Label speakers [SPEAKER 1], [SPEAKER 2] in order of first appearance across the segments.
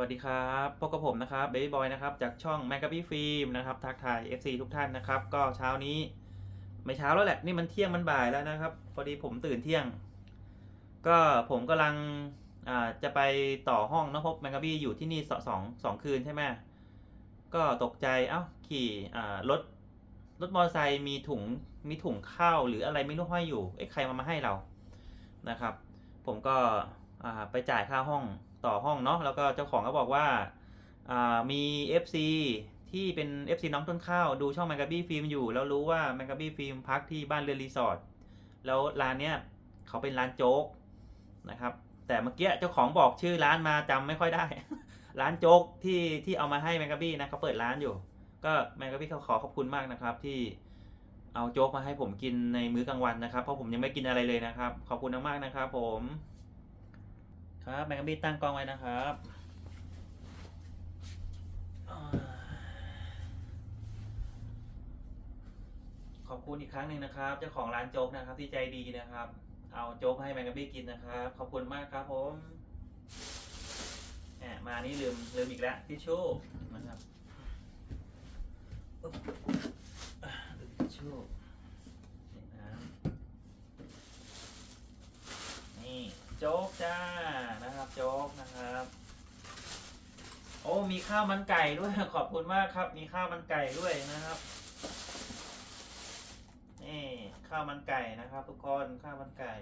[SPEAKER 1] วัสดีครับพบกับผมนะครับเบบี้บอยนะครับจากช่องแมกกาบี้ฟิล์มนะครับทักทาย FC ทุกท่านนะครับ ก็เช้านี้ไม่เช้าแล้วแหละนี่มันเที่ยงมันบ่ายแล้วนะครับ พอดีผมตื่นเที่ยง ก็ผมกำลังอ่าจะไปต่อห้องนะพบแมกกาบี้อยู่ที่นี่สองสองคืนใช่ไหมก็ตกใจเอ้าขี่อ่ารถรถมอเตอร์ไซค์มีถุงมีถุงข้าวหรืออะไรไม่รู้ห้อยอยู่เอ้ใครมามาให้เรานะครับ ผมก็ไปจ่ายค่าห้อง ต่อห้องเนาะแล้วก็เจ้าของก็บอกว่าามี FC ที่เป็น FC น้องต้นข้าวดูช่องแมกกาบี้ฟิล์มอยู่ แล้วรู้ว่าแมกกาบี้ฟิล์มพักที่บ้านเรือนรีสอร์ทแล้วร้านเนี้ยเขาเป็นร้านโจ๊กนะครับ แต่เมื่อกี้เจ้าของบอกชื่อร้านมาจำไม่ค่อยได้ ร้านโจ๊กที่ที่เอามาให้แมกกาบี้นะเขาเปิดร้านอยู่ ก็แมกกาบี้เขาขอขอบคุณมากนะครับที่เอาโจ๊กมาให้ผมกินในมื้อกลางวันนะครับ เพราะผมยังไม่กินอะไรเลยนะครับ ขอบคุณมากๆนะครับผม ครับแมกกาบี้ตั้งกล้องไว้นะครับขอบคุณอีกครั้งหนึ่งนะครับ เจ้าของร้านโจ๊กนะครับ ที่ใจดีนะครับ เอาโจ๊กให้แมกกาบี้กินนะครับ ขอบคุณมากครับผมแหมมานี่ลืมลืมอีกแล้วทิชชู่นะครับอุ๊บอะลืมทิชชู่นี่น้ำนี่ โจ๊กจ้านะครับ โจ๊กนะครับ โอ้มีข้าวมันไก่ด้วยขอบคุณมากครับ มีข้าวมันไก่ด้วยนะครับนี่ข้าวมันไก่นะครับ ทุกคนข้าวมันไก่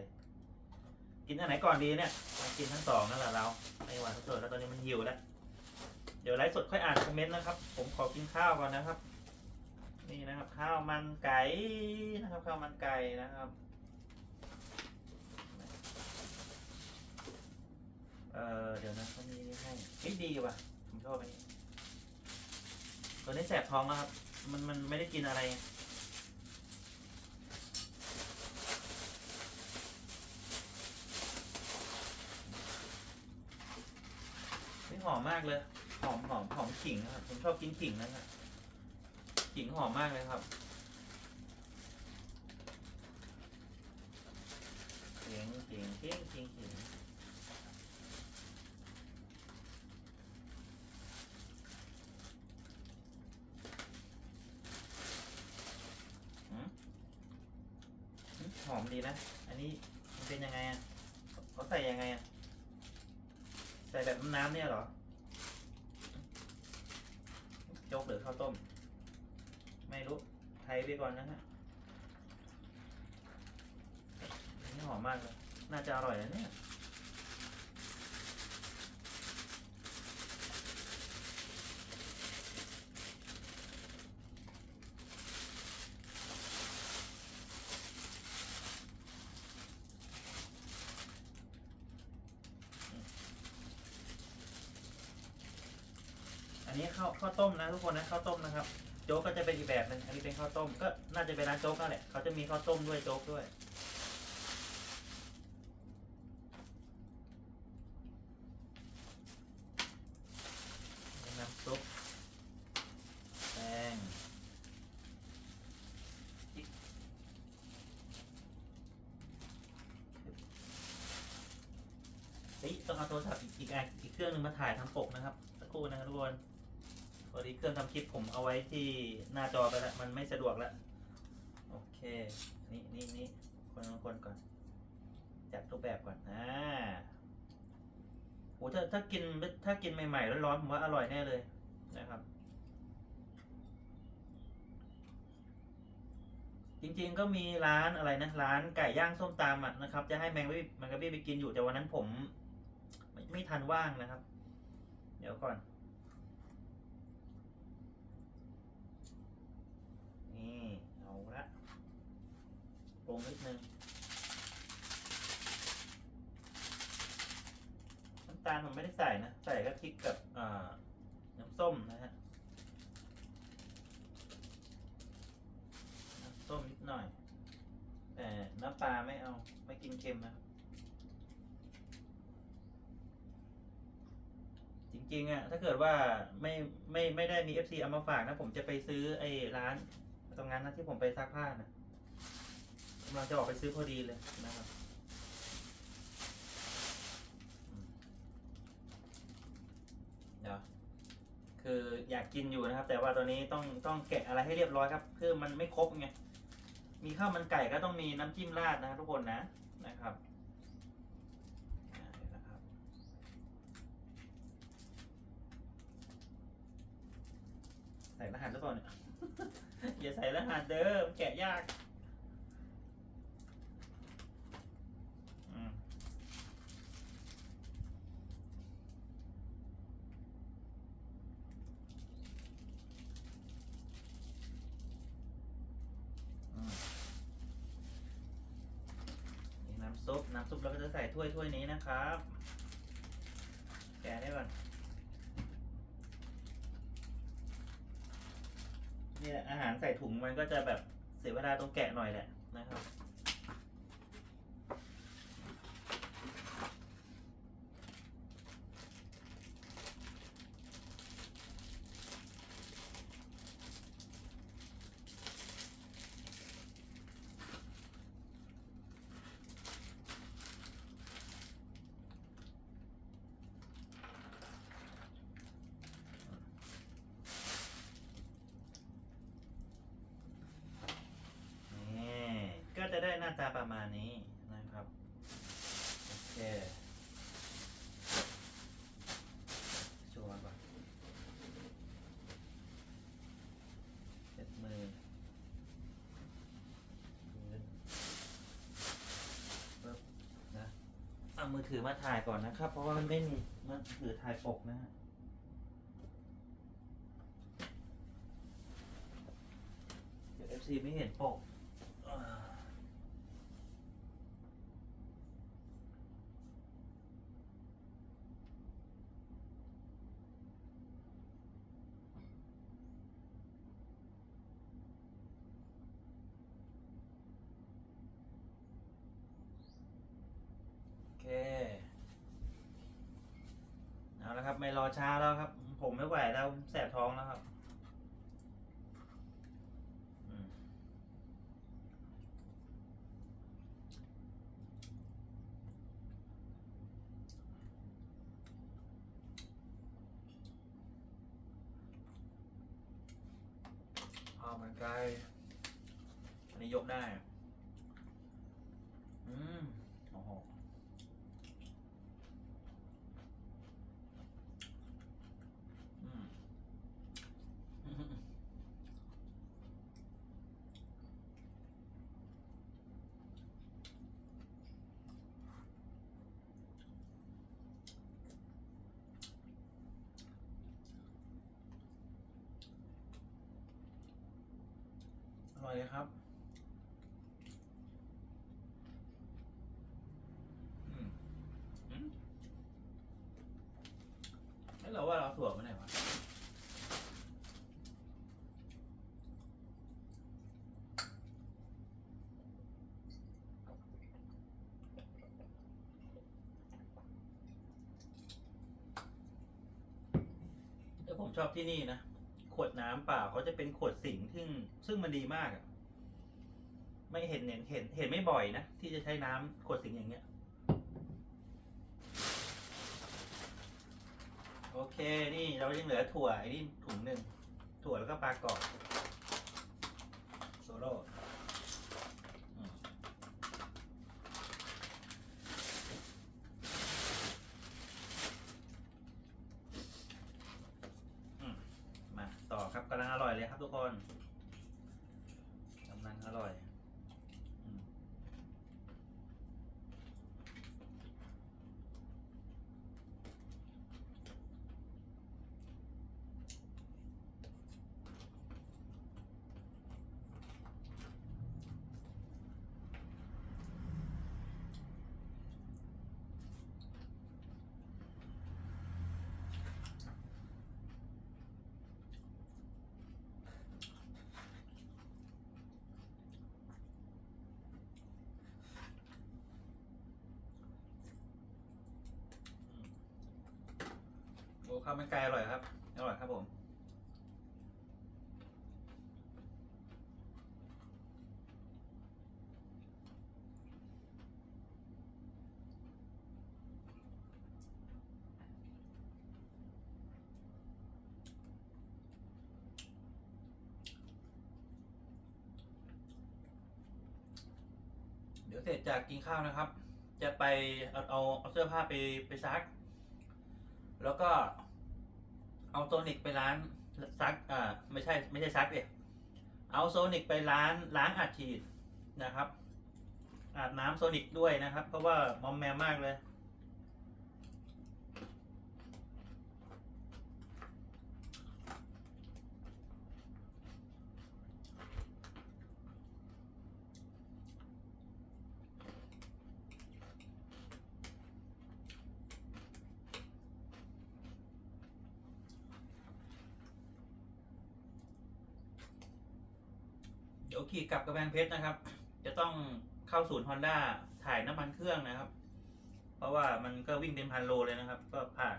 [SPEAKER 1] กินอันไหนก่อนดีเนี่ยมากินทั้งสองนั่นแหละเราไม่หวานสดแล้วตอนนี้มันหิวแล้วเดี๋ยวไลฟ์สดค่อยอ่านคอมเมนต์นะครับ ผมขอกินข้าวก่อนนะครับ นี่นะครับ ข้าวมันไก่นะครับ ข้าวมันไก่นะครับ เออเดี๋ยวนะเขามีนี่ให้เฮ้ยดี ว่ะ ผมชอบอันนี้ตัวนี้แสบท้องแล้วครับ มันมันไม่ได้กินอะไร นี่หอมมากเลย หอมหอมหอมขิงนะครับ ผมชอบกินขิงนะครับขิงหอมมากเลยครับขิงขิงขิงขิงขิง หืม หอมดีนะ อันนี้มันเป็นยังไงอะเขาใส่ยังไงอะ ใส่แบบน้ำเนี่ยเหรอ โจ๊กหรือข้าวต้ม ไม่รู้ ไทยไปก่อนนะฮะอันนี่หอมมากเลย น่าจะอร่อยนะเนี่ย นนี้ข้าวข้าวต้มนะทุกคนนะข้าวต้มนะครับ โจ๊กก็จะเป็นอีกแบบหนึงอันนี้เป็นข้าวต้มก็น่าจะเป็นร้านโจ๊กนั่นแหละเขาจะมีข้าวต้มด้วยโจ๊กด้วย น้ำซุปแป้งพริกเฮ้ยต้องเอาโทรศัพท์อีกอีกอันอีกเครื่องหนึ่งมาถ่ายทำปกนะครับสักครู่นะครับทุกคนพอดีเครื่องทำค ลิปผมเอาไว้ที่หน้าจอไปแล้วมันไม่สะดวกแล้ว โอเค นี่นี่นี่คนละคนก่อน จัดรูปแบบก่อนอ่าโหถ้าถ้ากินถ้ากินใหม่ๆร้อนๆผมว่าอร่อยแน่เลยนะครับ จริงๆก็มีร้านอะไรนะร้านไก่ย่างส้มตำอะนะครับ จะให้แมงวี่แมงกะบี้ไปกินอยู่แต่วันนั้นผม ไม่ไม่ทันว่างนะครับ เดี๋ยวก่อน นี่เอาละปรุงนิดนึงน้ำตาลผมไม่ได้ใส่นะ ใส่ก็พริกกับน้ำส้มนะฮะ น้ำส้มนิดหน่อย แต่น้ำปลาไม่เอา ไม่กินเค็มนะ จริงๆอะถ้าเกิดว่าไม่ไม่ไม่ได้มี FC เอามาฝากนะ ผมจะไปซื้อไอ้ร้าน ตรงนั้นนะที่ผมไปซักผ้านะกำลังจะออกไปซื้อพอดีเลยนะครับเดี๋ยวคืออยากกินอยู่นะครับ แต่ว่าตอนนี้ต้องต้องแกะอะไรให้เรียบร้อยครับเพื่อมันไม่ครบไงมีข้าวมันไก่ก็ต้องมีน้ำจิ้มราดนะครับทุกคนนะนะครับอ่าเดี๋ยวนะครับใส่รหัสหรือเปล่าเนี่ย อย่าใส่รหัสเด้อมันแกะยากน้ำซุป น้ำซุปเราก็จะใส่ถ้วยถ้วยนี้นะครับ แกะได้ก่อน นี่ยอาหารใส่ถุงมันก็จะแบบเสียเวลาตรงแกะหน่อยแหละนะครับ นี่ก็จะได้หน้าตาประมาณนี้นะครับ โอเคชัวร์ก่อนเช็ดมือพื้นปึ๊บนะเอามือ ถือมาถ่ายก่อนนะครับ เพราะว่ามันไม่มีมันถือถ่ายปกนะฮะเดี๋ยวเอฟซีไม่เห็นปก โอเค เอาละครับ ไม่รอช้าแล้วครับ ผมไม่ไหวแล้วแสบท้องแล้วครับอืมเอามันไกลอันนี้ยกได้ อืม โอ้โห อืม อร่อยเลยครับอืมอืมแล้วเราว่าเราถั่วมาไหนวะแต่ผมชอบที่นี่นะ ขวดน้ำเปล่าเขาจะเป็นขวดสิงซึ่งซึ่งมันดีมากอะไม่เห็นเห็นเห็นเห็นไม่บ่อยนะ ที่จะใช้น้ำขวดสิงอย่างเงี้ย โอเคนี่เรายังเหลือถั่วไอ้นี่ถุงหนึ่งถั่วแล้วก็ปลากรอบโซโล่อืมอืมมาต่อครับกำลังอร่อยเลยครับ ทุกคนกำลังอร่อย ข้าวมันไก่อร่อยครับ อร่อยครับผม เดี๋ยวเสร็จจากกินข้าวนะครับ จะไปเอาเอาเสื้อผ้าไปไปซัก แล้วก็ เอาโซนิกไปร้านซักอ่าไม่ใช่ไม่ใช่ซักเด็เอาโซนิกไปร้านล้างอัดฉีดนะครับอาบน้ำโซนิกด้วยนะครับ เพราะว่ามอมแมมมากเลย ขี่กลับกระแพงเพชรนะครับ จะต้องเข้าศูนย์ฮอนด้าถ่ายน้ำมันเครื่องนะครับ เพราะว่ามันก็วิ่งเป็นพันโลเลยนะครับ ก็ผ่าน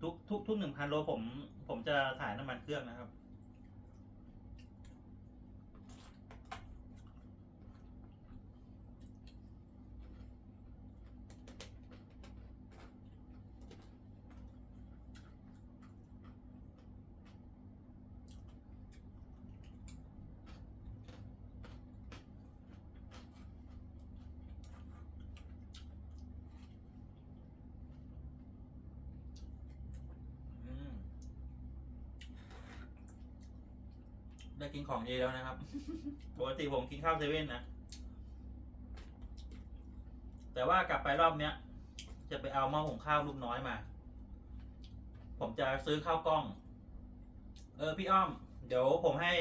[SPEAKER 1] ทุกทุกทุกหนึ่งพันโลผม ผมจะถ่ายน้ำมันเครื่องนะครับ อืม ได้กินของดีแล้วนะครับ ปกติผมกินข้าวเซเว่นนะ แต่ว่ากลับไปรอบเนี้ย จะไปเอาหม้อหุงข้าวลูกน้อยมา ผมจะซื้อข้าวกล้อง เออพี่อ้อม เดี๋ยวผมให้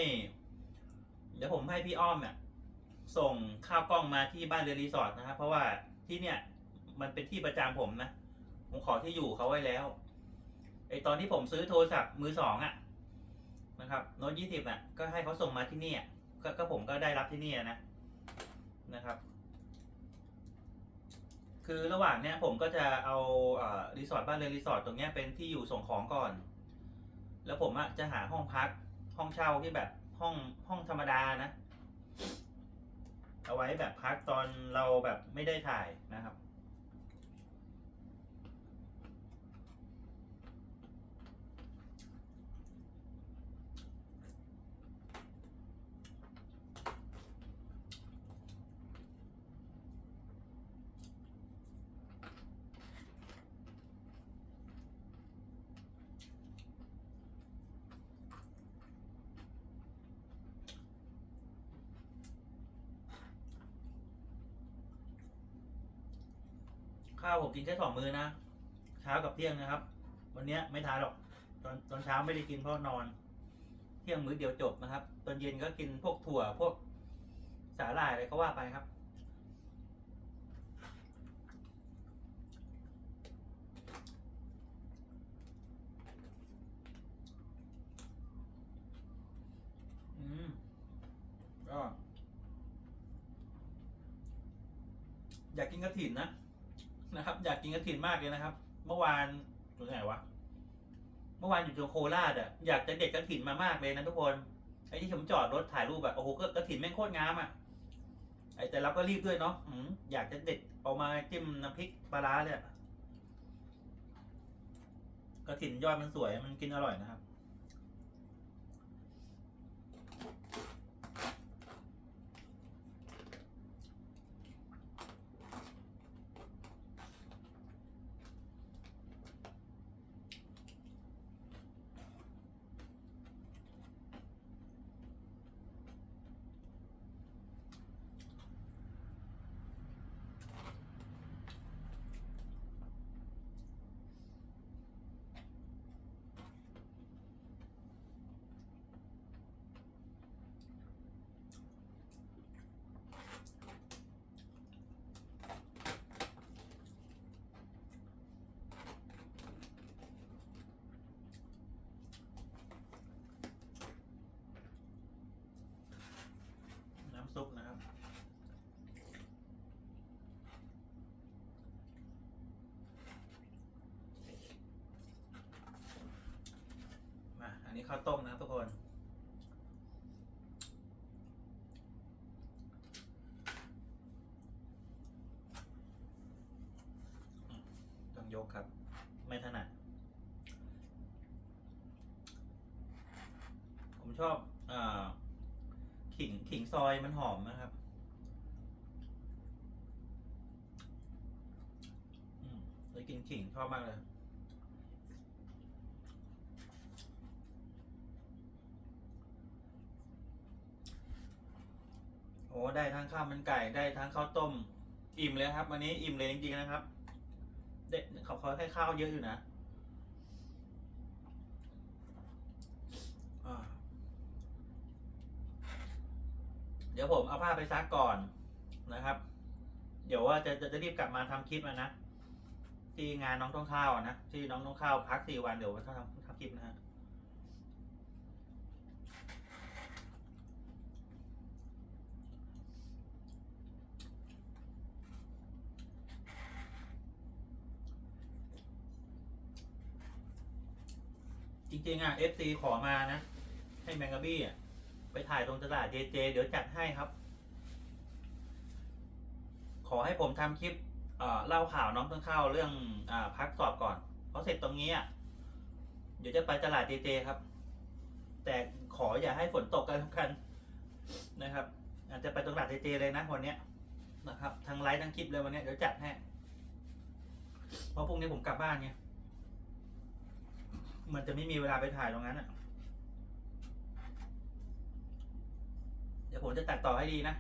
[SPEAKER 1] เดี๋ยวผมให้พี่อ้อมเนี่ยส่งข้าวกล้องมาที่บ้านเรือรีสอร์ทนะครับ เพราะว่าที่เนี่ย มันเป็นที่ประจำผมนะ ผมขอที่อยู่เขาไว้แล้ว ไอตอนที่ผมซื้อโทรศัพท์มือสองอะ นะครับโน้ตยี่สิบอะก็ให้เขาส่งมาที่นี่อะก็ก็ผมก็ได้รับที่นี่นะนะครับ คือระหว่างเนี้ยผมก็จะเอาเอ่อรีสอร์ทบ้านเรือนรีสอร์ทตรงเนี้ยเป็นที่อยู่ส่งของก่อน แล้วผมอะจะหาห้องพักห้องเช่าที่แบบห้องห้องธรรมดานะ เอาไว้แบบพักตอนเราแบบไม่ได้ถ่ายนะครับ ข้าวผมกินแค่สองมื้อนะ เช้ากับเที่ยงนะครับ วันนี้ไม่ทานหรอกตอนตอนเช้าไม่ได้กินเพราะนอน เที่ยงมื้อเดียวจบนะครับ ตอนเย็นก็กินพวกถั่วพวกสาหร่ายอะไรก็ว่าไปครับ อืมก็อยากกินกระถินนะ นะครับ อยากกินกระถินมากเลยนะครับ เมื่อวานอยู่ไหนวะเมื่อวานอยู่ตรงโคราชอะอยากจะเด็ดกระถินมามากเลยนะทุกคนไอ้ที่ผมจอดรถถ่ายรูปแบบโอ้โหกระถินแม่งโคตรงามอะไอ้แต่เราก็รีบด้วยเนาะอือยากจะเด็ดเอามาจิ้มน้ำพริกปลาร้าเลยกระถินยอดมันสวยมันกินอร่อยนะครับ นนี้ข้าวต้มนะทุกคน ต้องยกครับ ไม่ถนัด ผมชอบอขิงขิงซอยมันหอมนะครับเลยกินขิงชอบมากเลย ได้ทั้งข้าวมันไก่ได้ทั้งข้าวต้ม อิ่มเลยครับ วันนี้อิ่มเลยจริงๆนะครับ เด็กเขาเขาให้ข้าวเยอะอยู่นะเดี๋ยวผมเอาผ้าไปซักก่อนนะครับ เดี๋ยวว่าจะจะจะรีบกลับมาทำคลิปนะนะที่งานน้องต้องข้าวนะที่น้องต้องข้าวพักสี่วันเดี๋ยวถ้าทำทำคลิปนะฮะ จริงๆอะ FC ขอมานะ ให้แมงกะบี้อะไปถ่ายตรงตลาดเจเจเดี๋ยวจัดให้ครับ ขอให้ผมทำคลิปเล่าข่าวน้องต้นข้าวเรื่องอพักสอบก่อนเพราะเสร็จตรงนี้อะเดี๋ยวจะไปตลาดเจเจครับ แต่ขออย่าให้ฝนตกกันทุกกันนะครับ อาจจะไปตลาดเจเจเลยนะวันนี้นะครับทั้งไลฟ์ทั้งคลิปเลยวันนี้เดี๋ยวจัดให้เพราะพรุ่งนี้ผมกลับบ้านไง มันจะไม่มีเวลาไปถ่ายตรงนั้นอะ เดี๋ยวผมจะตัดต่อให้ดีนะ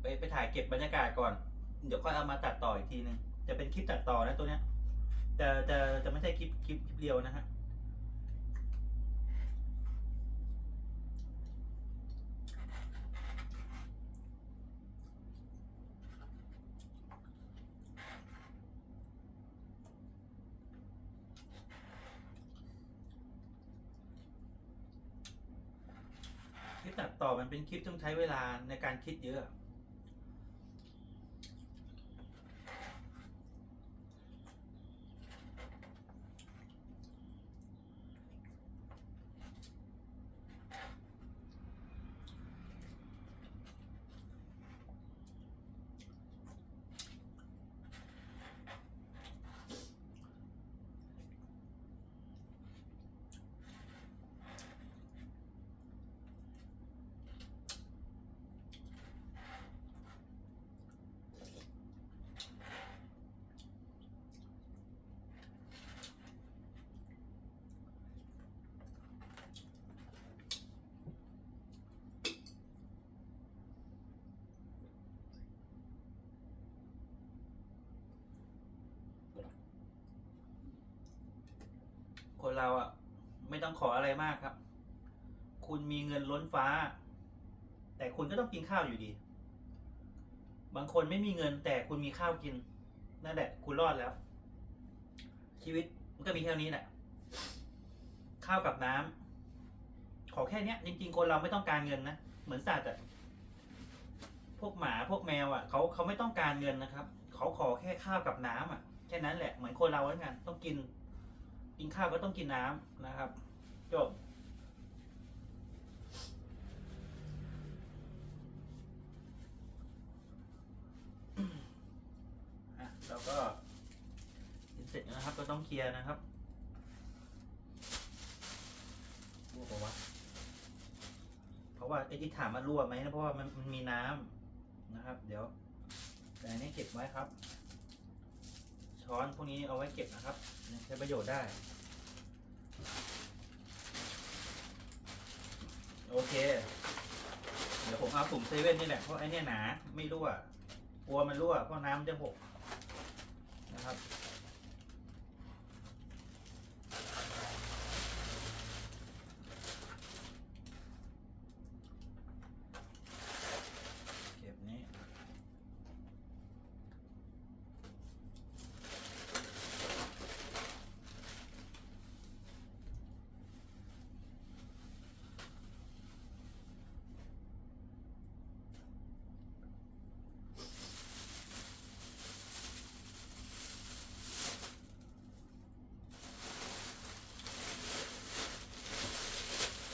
[SPEAKER 1] ไปไปถ่ายเก็บบรรยากาศก่อน เดี๋ยวค่อยเอามาตัดต่ออีกทีนึง จะเป็นคลิปตัดต่อนะตัวเนี้ย จะจะจะไม่ใช่คลิปคลิปคลิปเดียวนะฮะ คลิปตัดต่อมัน เป็นคลิปต้องใช้เวลาในการคิดเยอะ เราอะ ไม่ต้องขออะไรมากครับ คุณมีเงินล้นฟ้า แต่คุณก็ต้องกินข้าวอยู่ดี บางคนไม่มีเงินแต่คุณมีข้าวกินนั่นแหละ คุณรอดแล้ว ชีวิตมันก็มีแค่นี้แหละข้าวกับน้ำขอแค่เนี้ยจริงๆคนเราไม่ต้องการเงินนะเหมือนสัตว์อะพวกหมาพวกแมวอะเขาเขาไม่ต้องการเงินนะครับ เขาขอแค่ข้าวกับน้ำอะแค่นั้นแหละเหมือนคนเราเหมือนกันต้องกิน กินข้าวก็ต้องกินน้ำนะครับ จบ เราก็กินเสร็จนะครับ ก็ต้องเคลียร์นะครับรั่วปะวะเพราะว่าไอ้ที่ถามมารั่วไหมนะเพราะว่ามันมันมีน้ำนะครับ เดี๋ยวแต่อันนี้เก็บไว้ครับ ช้อนพวกนี้เอาไว้เก็บนะครับ ใช้ประโยชน์ได้ โอเค เดี๋ยวผมเอาถุงเซเว่นนี่แหละเพราะไอ้เนี่ยหนาไม่รั่วกลัวมันรั่วเพราะน้ำจะหกนะครับ เก็บนี้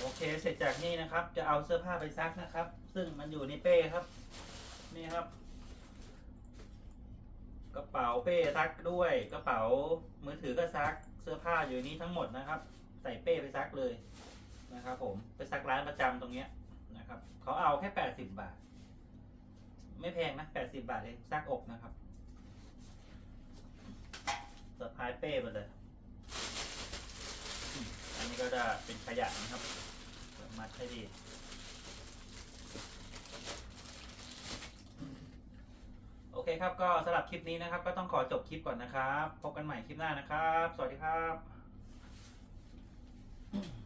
[SPEAKER 1] โอ เสร็จจากนี้นะครับ จะเอาเสื้อผ้าไปซักนะครับ ซึ่งมันอยู่ในเป้ครับ นี่ครับ กระเป๋าเป้ซักด้วย กระเป๋ามือถือก็ซัก เสื้อผ้าอยู่นี้ทั้งหมดนะครับ ใส่เป้ไปซักเลยนะครับ ผม ไปซักร้านประจำตรงเนี้ยนะครับ เขาเอาแค่แปดสิบบาท ไม่แพงนะแปดสิบาทเองซักอกนะครับสะพายเป้ไปเลย อันนี้ก็จะเป็นขยะนะครับ มัดให้ดีโอเคครับก็สำหรับคลิปนี้นะครับ ก็ต้องขอจบคลิปก่อนนะครับ พบกันใหม่คลิปหน้านะครับ สวัสดีครับ